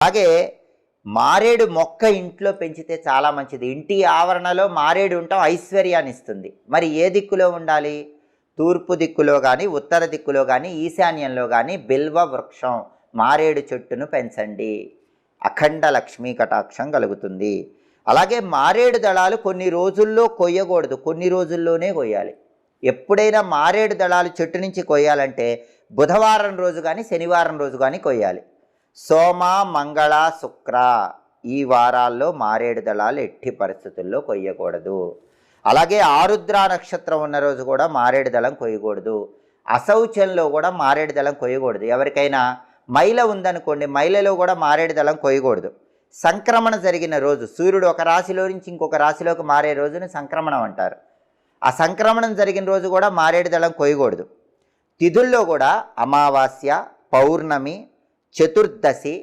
అలాగే మారేడు మొక్క ఇంట్లో పెంచితే చాలా మంచిది. ఇంటి ఆవరణలో మారేడు ఉండటం ఐశ్వర్యాన్ని ఇస్తుంది. మరి ఏ దిక్కులో ఉండాలి? తూర్పు దిక్కులో కానీ ఉత్తర దిక్కులో కానీ ఈశాన్యంలో కానీ బిల్వ వృక్షం మారేడు చెట్టును పెంచండి. అఖండ లక్ష్మీ కటాక్షం కలుగుతుంది. అలాగే మారేడు దళాలు కొన్ని రోజుల్లో కొయ్యకూడదు. కొన్ని రోజుల్లోనే కొయ్యాలి. ఎప్పుడైనా మారేడు దళాలు చెట్టు నుంచి కొయ్యాలంటే బుధవారం రోజు కానీ శనివారం రోజు కానీ కొయ్యాలి. సోమ మంగళ శుక్ర ఈ వారాల్లో మారేడు దళాలు ఎట్టి పరిస్థితుల్లో కొయ్యకూడదు. అలాగే ఆరుద్ర నక్షత్రం ఉన్న రోజు కూడా మారేడు దళం కొయ్యకూడదు. అశౌచంలో కూడా మారేడు దళం కొయ్యకూడదు. ఎవరికైనా మైల ఉందనుకోండి మైలలో కూడా మారేడు దళం కొయ్యకూడదు. సంక్రమణ జరిగిన రోజు సూర్యుడు ఒక రాశిలో నుంచి ఇంకొక రాశిలోకి మారే రోజుని సంక్రమణం అంటారు. ఆ సంక్రమణం జరిగిన రోజు కూడా మారేడు దళం కొయ్యకూడదు. తిథుల్లో కూడా అమావాస్య పౌర్ణమి చతుర్దశి